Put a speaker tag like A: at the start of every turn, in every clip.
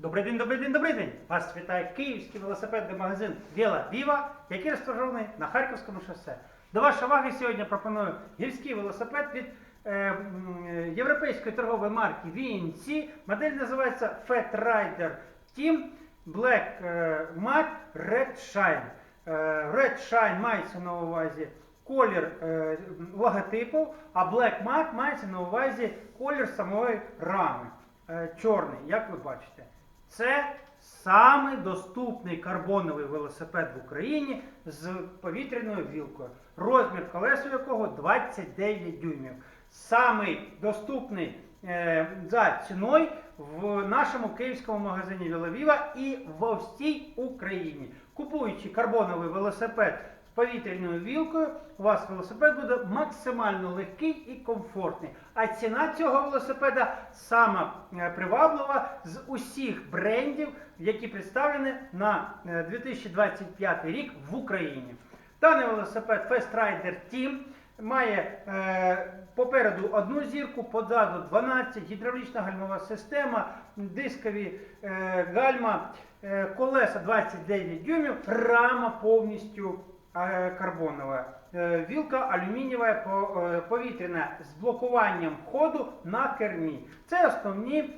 A: Добрий день, добрий день, добрий день! Вас вітає київський велосипедний магазин Віла Віва, який розташований на Харківському шосе. До вашої уваги сьогодні пропоную гірський велосипед від е, е, європейської торгової марки VNC. Модель називається Fat Rider Team Black е, Matte Red Shine. Е, Red Shine мається на увазі колір е, логотипу, а Black Matte мається на увазі колір самої рами. Е, чорний, як ви бачите. Це самий доступний карбоновий велосипед в Україні з повітряною вілкою, розмір колесу якого 29 дюймів. Самий доступний е, за ціною в нашому київському магазині Віловіва і в всій Україні. Купуючи карбоновий велосипед повітряною вілкою, у вас велосипед буде максимально легкий і комфортний. А ціна цього велосипеда сама е, приваблива з усіх брендів, які представлені на е, 2025 рік в Україні. Даний велосипед Fast Rider Team має е, попереду одну зірку, позаду 12, гідравлічна гальмова система, дискові е, гальма, е, колеса 29 дюймів, рама повністю е, карбонова. Е, Вілка алюмінієва е, повітряна з блокуванням ходу на кермі. Це основні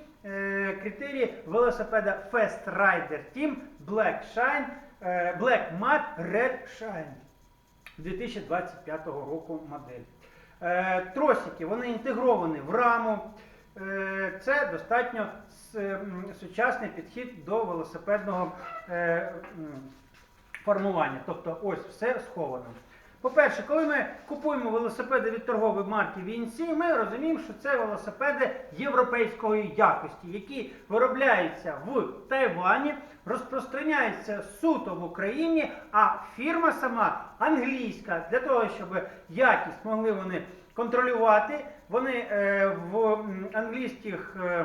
A: критерії велосипеда Fast Rider Team Black Shine, Black Matte Red Shine 2025 року модель. Тросики вони інтегровані в раму. Це достатньо сучасний підхід до велосипедного формування. Тобто ось все сховано. По-перше, коли ми купуємо велосипеди від торгової марки VNC, ми розуміємо, що це велосипеди європейської якості, які виробляються в Тайвані, розпространяються суто в Україні, а фірма сама англійська, для того, щоб якість могли вони контролювати. Вони е, в англійських е,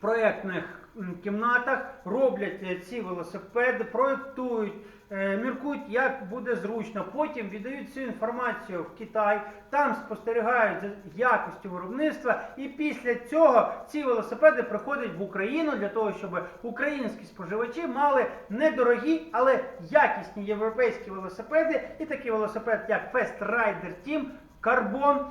A: проєктних кімнатах роблять е, ці велосипеди, проєктують, е, міркують, як буде зручно. Потім віддають цю інформацію в Китай, там спостерігають за якістю виробництва. І після цього ці велосипеди приходять в Україну для того, щоб українські споживачі мали недорогі, але якісні європейські велосипеди. І такий велосипед, як Fast Rider Team, е,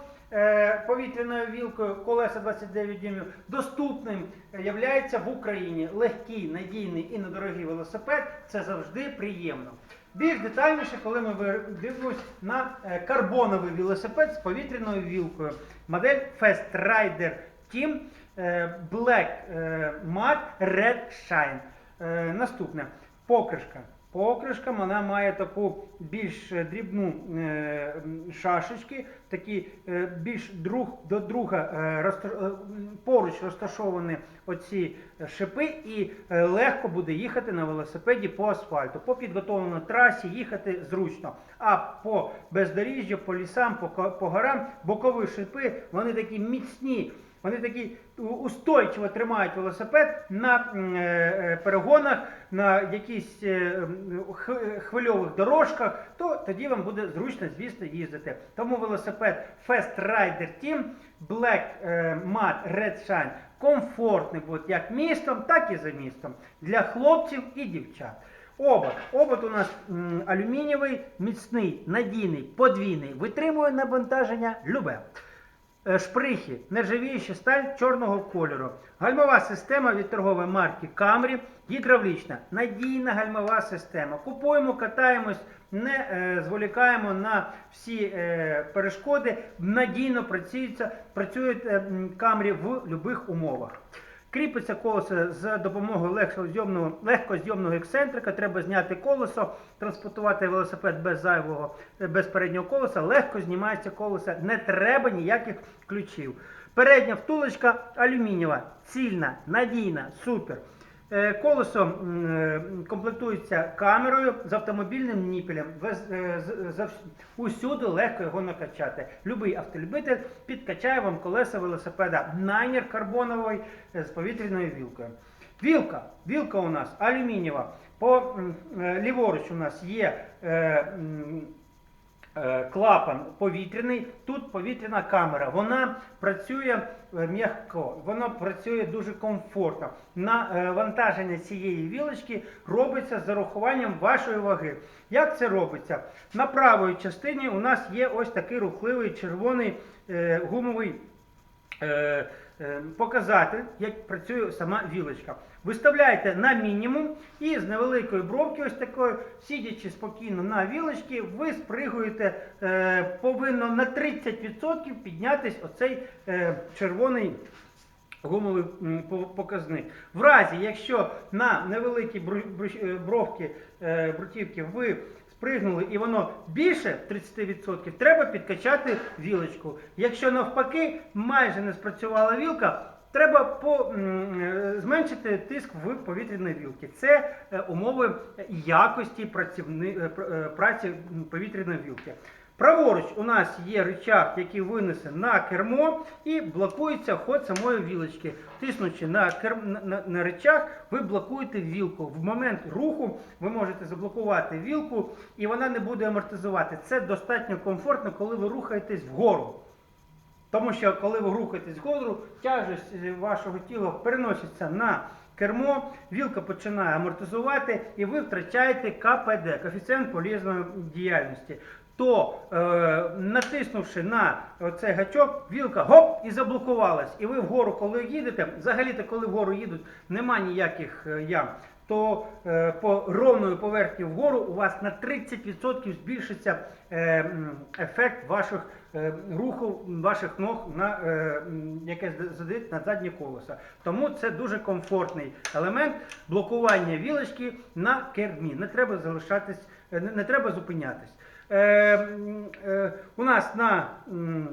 A: повітряною вілкою колеса 29 дюймів доступним е, являється в Україні. Легкий, надійний і недорогий велосипед це завжди приємно. Більш детальніше, коли ми дивимося на е, карбоновий велосипед з повітряною вілкою. Модель Fast Rider Team е, Black е, Matte Red Shine. Е, Наступне покришка. Покришка вона має таку більш е, дрібну е, шашечки, такі е, більш друг до друга поруч розташовані оці шипи, і легко буде їхати на велосипеді по асфальту. По підготовленій трасі їхати зручно. А по бездоріжжю, по лісам, по горам бокові шипи вони такі міцні. Вони такі устойчиво тримають велосипед на е, е, перегонах, на якісь е, хвильових дорожках, то тоді вам буде зручно, звісно, їздити. Тому велосипед Fast Rider Team Black Matte Red Shine комфортний буде як містом, так і за містом для хлопців і дівчат. Обод. Обод у нас алюмінієвий, міцний, надійний, подвійний, витримує навантаження любе. Е, Шприхи, нержавіюча сталь чорного кольору. Гальмова система від торгової марки Camry, гідравлічна, надійна гальмова система. Купуємо, катаємось, не е, зволікаємо на всі е, перешкоди. Надійно працюється, працюють е, Camry в будь-яких умовах. Кріпиться колесо за допомогою легкозйомного, легкозйомного ексцентрика. Треба зняти колесо, транспортувати велосипед без зайвого, е, без переднього колеса. Легко знімається колесо, не треба ніяких ключів. Передня втулочка алюмінієва, цільна, надійна, супер. Е, Колесо е, комплектується камерою з автомобільним ніпелем. Е, Усюди легко його накачати. Любий автолюбитель підкачає вам колеса велосипеда. Найнер карбоновий з повітряною вілкою. Вілка. Вілка у нас алюмінієва. По ліворуч у нас є клапан повітряний, тут повітряна камера. Вона працює е, м'яко, вона працює дуже комфортно. Навантаження цієї вілочки робиться з зарахуванням вашої ваги. Як це робиться? На правій частині у нас є ось такий рухливий червоний е, гумовий е, е, показатель, як працює сама вілочка. Виставляєте на мінімум і з невеликої бровки, ось такої, сидячи спокійно на вілочці, ви спригуєте, е, повинно на 30% піднятись оцей е, червоний гумовий показник. В разі, якщо на невеликі бру- бру- е, е, брутівки ви спригнули і воно більше 30%, треба підкачати вілочку. Якщо навпаки майже не спрацювала вілка, треба по, е, зменшити тиск в повітряної вілки. Це е, умови якості працівни, е, пр- праці повітряної вілки. Праворуч у нас є рычаг, який винесе на кермо і блокується ход самої вілочки. Тиснучи на, кер... на, на рычаг, ви блокуєте вілку. В момент руху ви можете заблокувати вілку і вона не буде амортизувати. Це достатньо комфортно, коли ви рухаєтесь вгору. Тому що коли ви рухаєтесь вгору, тяжесть е, вашого тіла переноситься на кермо, вілка починає амортизувати і ви втрачаєте КПД, коефіцієнт полізної діяльності. То е, натиснувши на цей гачок, вілка гоп і заблокувалась. І ви вгору, коли їдете, взагалі-то коли вгору їдуть, нема ніяких е, ям. То е, по ровної поверхні вгору у вас на 30% збільшиться е, ефект ваших е, руху ваших ног на е, яке з- задають на заднє колесо. Тому це дуже комфортний елемент блокування вілочки на кермі. Не треба залишатись, е, не, не треба зупинятись. Е, е, у нас на м,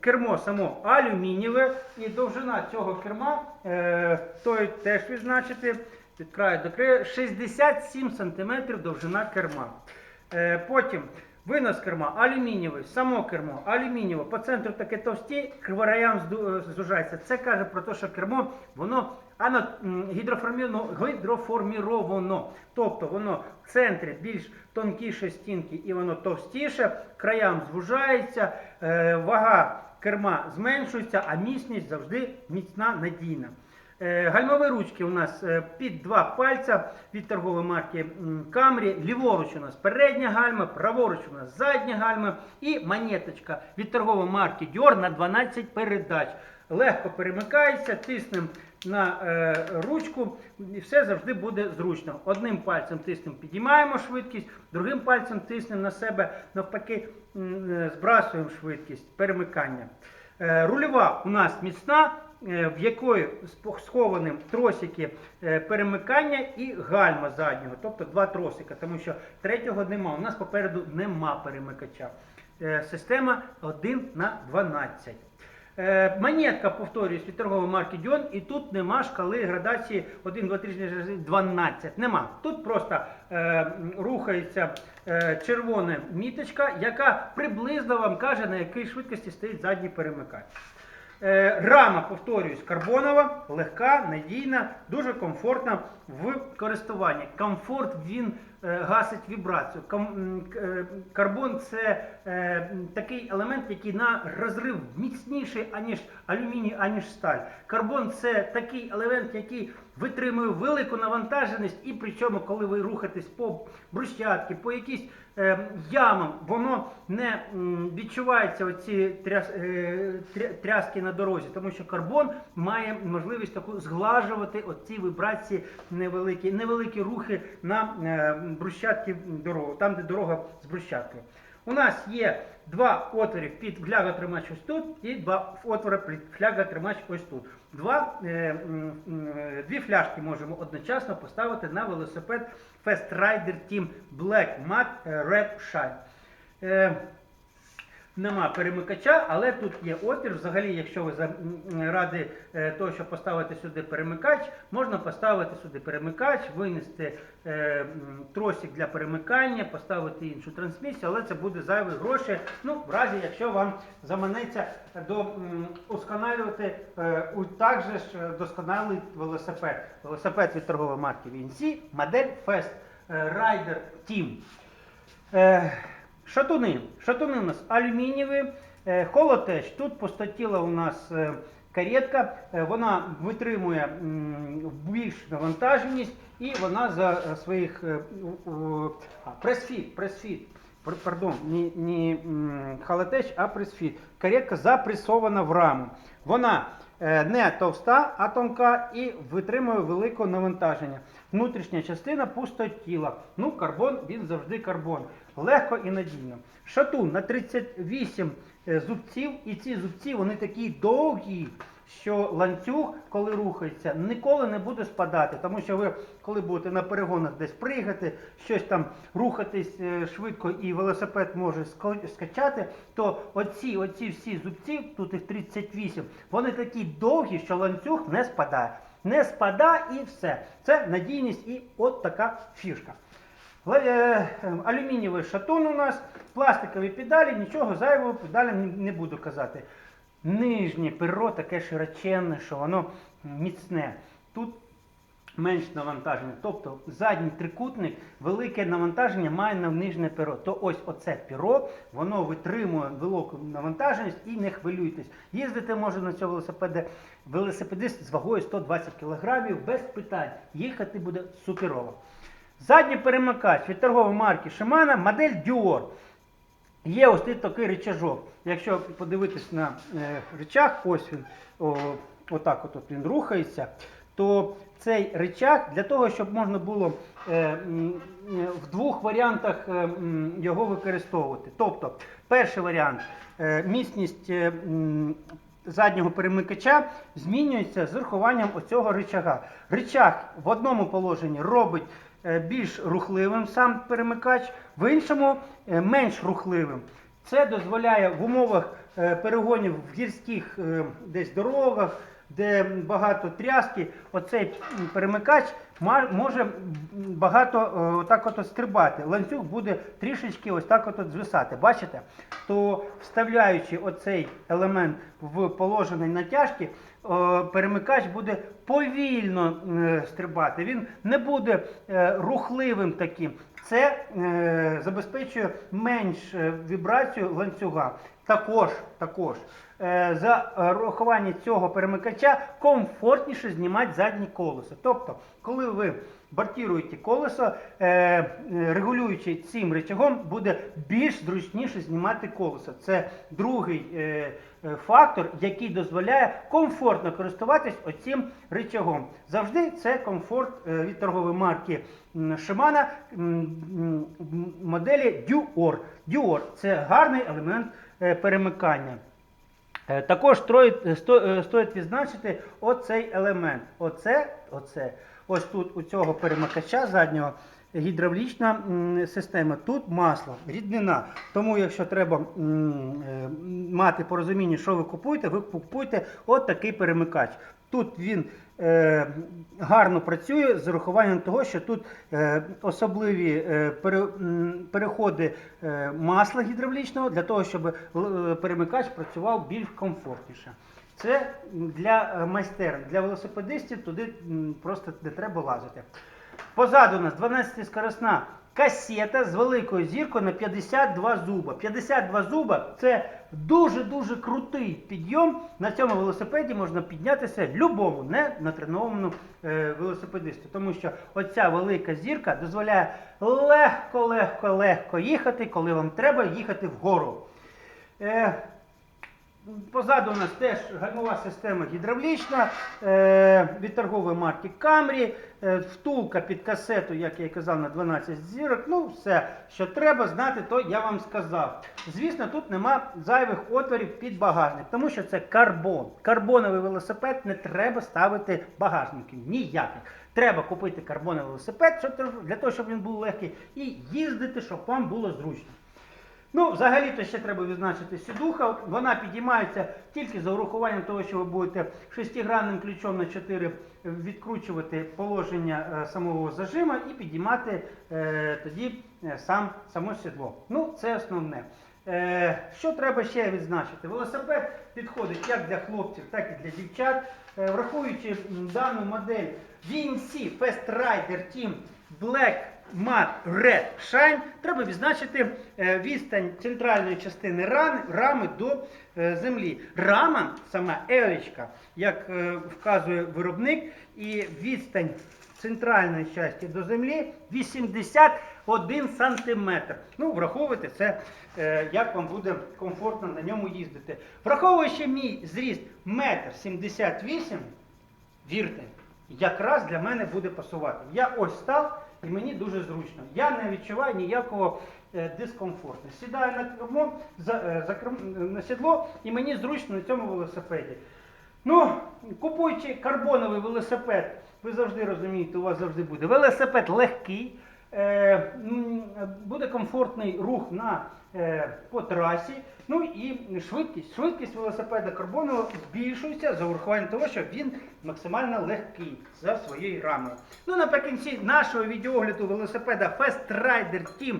A: кермо само алюмінієве і довжина цього керма, е, той теж відзначити від краю до краю 67 см довжина керма. Е, потім винос керма алюмінієвий, само кермо алюмінієве, по центру таке товсті, кривораям е, зужається. Це каже про те, що кермо воно гідроформіровано. Тобто воно в центрі більш тонкіше стінки і воно товстіше, краям звужається, е, вага керма зменшується, а міцність завжди міцна, надійна. Е, Гальмові ручки у нас е, під два пальця від торгової марки Camry. Ліворуч у нас передня гальма, праворуч у нас задня гальма і монеточка від торгової марки Dior на 12 передач. Легко перемикається, тиснемо на е, ручку, і все завжди буде зручно. Одним пальцем тиснемо, підіймаємо швидкість, другим пальцем тиснемо на себе, навпаки, збрасуємо швидкість перемикання. Рульова у нас міцна, в якої сховані тросики е, перемикання і гальма заднього, тобто два тросика, тому що третього нема. У нас попереду нема перемикача. Е, Система 1 на 12. Е, Монетка, повторюсь, від торгової марки Dion, і тут нема шкали градації 1, 2, 3, 12. Нема. Тут просто е, рухається е, червона міточка, яка приблизно вам каже, на якій швидкості стоїть задній перемикач. Е, Рама, повторююсь, карбонова, легка, надійна, дуже комфортна в користуванні. Комфорт він е, гасить вібрацію. Е, Карбон це такий елемент, який на розрив міцніший, аніж алюміній, аніж сталь. Карбон це такий елемент, який витримує велику навантаженість, і причому, коли ви рухаєтесь по брусчатки, по якійсь е, ямам, воно не м, відчувається оці тряс, е, тря- тряски на дорозі, тому що карбон має можливість таку зглажувати оці вібрації невеликі, невеликі рухи на е, брусчатки дороги, там, де дорога з брусчаткою. У нас є два отвори під фляготримач ось тут і два отвори під фляготримач ось тут. Два, е, е, дві фляжки можемо одночасно поставити на велосипед Fast Rider Team Black Matte Red Shine. Е, Нема перемикача, але тут є отвір. Взагалі, якщо ви ради е, того, щоб поставити сюди перемикач, можна поставити сюди перемикач, винести е, тросик для перемикання, поставити іншу трансмісію, але це буде зайві гроші. Ну, в разі, якщо вам заманеться до усконалювати е, також досконалий велосипед. Велосипед від торгової марки VNC, модель Fast е, Rider Team. Шатуни. Шатуни у нас алюмінієві, е, холотеч. Тут пустотіла у нас е, каретка, е, вона витримує більш навантаженість і вона за своїх пресфіт, пресфіт. Пардон, не, не холотеч, а пресфіт. Каретка запресована в раму. Вона не товста, а тонка і витримує велике навантаження. Внутрішня частина пустотіла. Ну, карбон, він завжди карбон. Легко і надійно. Шатун на 38 е, зубців, і ці зубці вони такі довгі, що ланцюг, коли рухається, ніколи не буде спадати. Тому що ви, коли будете на перегонах десь пригати, щось там рухатись е, швидко і велосипед може скачати, то оці, оці всі зубці, тут їх 38, вони такі довгі, що ланцюг не спадає. Не спадає і все. Це надійність і от така фішка. Е, е, Алюмінієвий шатун у нас, пластикові педалі, нічого зайвого педалям не буду казати. Нижнє перо таке широченне, що воно міцне. Тут менш навантаження. Тобто задній трикутник велике навантаження має на нижнє перо. То ось оце перо, воно витримує велику навантаженість і не хвилюйтесь. Їздити може на цьому велосипеді велосипедист з вагою 120 кг без питань. Їхати буде суперово. Задній перемикач від торгової марки Shimano, модель Dior. Є ось тут такий рычажок. Якщо подивитись на е, рычаг, ось він, о, отак от, от він рухається, то цей рычаг для того, щоб можна було е, м, е, в двох варіантах е, м, його використовувати. Тобто, перший варіант е, міцність е, м, заднього перемикача змінюється з урахуванням оцього рычага. Рычаг в одному положенні робить е, більш рухливим сам перемикач, в іншому е, менш рухливим. Це дозволяє в умовах е, перегонів в гірських е, десь дорогах, де багато тряски, оцей перемикач може багато отак от стрибати. Ланцюг буде трішечки ось так от звисати. Бачите? То вставляючи оцей елемент в положений натяжки, перемикач буде повільно е, стрибати. Він не буде е, рухливим таким. Це е, забезпечує менш вібрацію ланцюга. Також, також е, за рахування цього перемикача комфортніше знімати задні колеса. Тобто, коли ви бортіруєте колесо, е, регулюючи цим рычагом, буде більш зручніше знімати колесо. Це другий е, фактор, який дозволяє комфортно користуватись оцим рычагом. Завжди це комфорт від торгової марки м, моделі Dior. Dior – це гарний елемент перемикання. Е, Також троїть- е, сто- е, стоїть відзначити оцей елемент. Оце, оце. Ось тут у цього перемикача заднього гідравлічна система. Тут масло, ріднина. Тому, якщо треба е, мати порозуміння, що ви купуєте, ви купуєте от такий перемикач. Тут він е, гарно працює з урахуванням того, що тут е, особливі е, пере, переходи е, масла гідравлічного для того, щоб е, перемикач працював більш комфортніше. Це для е, майстерн, для велосипедистів туди просто не треба лазити. Позаду у нас 12-скоросна касета з великою зіркою на 52 зуба. 52 зуба це дуже-дуже крутий підйом. На цьому велосипеді можна піднятися любому не натренованому е, велосипедисту. Тому що оця велика зірка дозволяє легко-легко-легко їхати, коли вам треба їхати вгору. Е, Позаду у нас теж гальмова система гідравлічна е, від торгової марки Camry, е, втулка під касету, як я і казав, на 12 зірок. Ну, все, що треба знати, то я вам сказав. Звісно, тут нема зайвих отворів під багажник, тому що це карбон. Карбоновий велосипед не треба ставити багажників. Ніяких. Треба купити карбоновий велосипед для того, щоб він був легкий, і їздити, щоб вам було зручно. Ну, взагалі-то ще треба відзначити сідуха. Вона підіймається тільки за урахуванням того, що ви будете шестигранним ключом на 4 відкручувати положення е, самого зажима і підіймати е, тоді е, сам, само сідло. Ну, це основне. Е, що треба ще відзначити? Велосипед підходить як для хлопців, так і для дівчат. Е, враховуючи дану модель VNC Fast Rider Team Black Mat Red Shine треба відзначити е, відстань центральної частини рами до е, землі. Рама, сама елечка, як е, вказує виробник, і відстань центральної частини до землі 81 сантиметр. Ну, враховуйте це, як вам буде комфортно на ньому їздити. Враховуючи мій зріст 1,78 м, вірте, якраз для мене буде пасувати. Я ось став і мені дуже зручно. Я не відчуваю ніякого е, дискомфорту. Сідаю на кермо, за, е, за керм- на сідло і мені зручно на цьому велосипеді. Ну, купуючи карбоновий велосипед, ви завжди розумієте, у вас завжди буде велосипед легкий, е, буде комфортний рух на, по трасі. Ну і швидкість. Швидкість велосипеда карбонового збільшується за урахуванням того, що він максимально легкий за своєю рамою. Ну, наприкінці нашого відеогляду велосипеда Fast Rider Team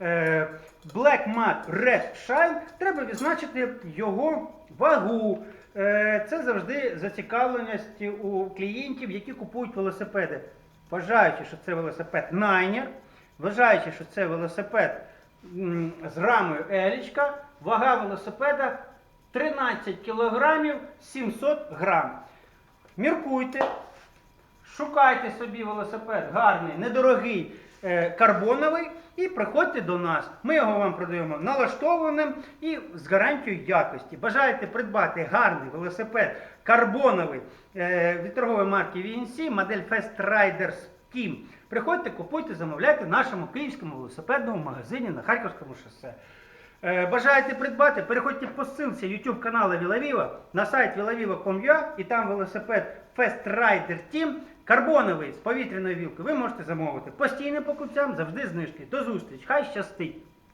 A: е, Black Mat Red Shine треба відзначити його вагу. Е, Це завжди зацікавленість у клієнтів, які купують велосипеди. Вважаючи, що це велосипед Найнер, вважаючи, що це велосипед з рамою Елічка, вага велосипеда 13 кг 700 грам. Міркуйте, Шукайте собі велосипед гарний, недорогий, е, карбоновий і приходьте до нас. Ми його вам продаємо налаштованим і з гарантією якості. Бажаєте придбати гарний велосипед карбоновий е, від торгової марки VNC, модель Fast Riders Team. Приходьте, купуйте, замовляйте в нашому київському велосипедному магазині на Харківському шосе. Е, Бажаєте придбати, переходьте по ссылці YouTube каналу Вілавіва на сайт vilaviva.com.ua і там велосипед Fest Rider Team карбоновий з повітряної вілки. Ви можете замовити. Постійним покупцям завжди знижки. До зустрічі. Хай щастить!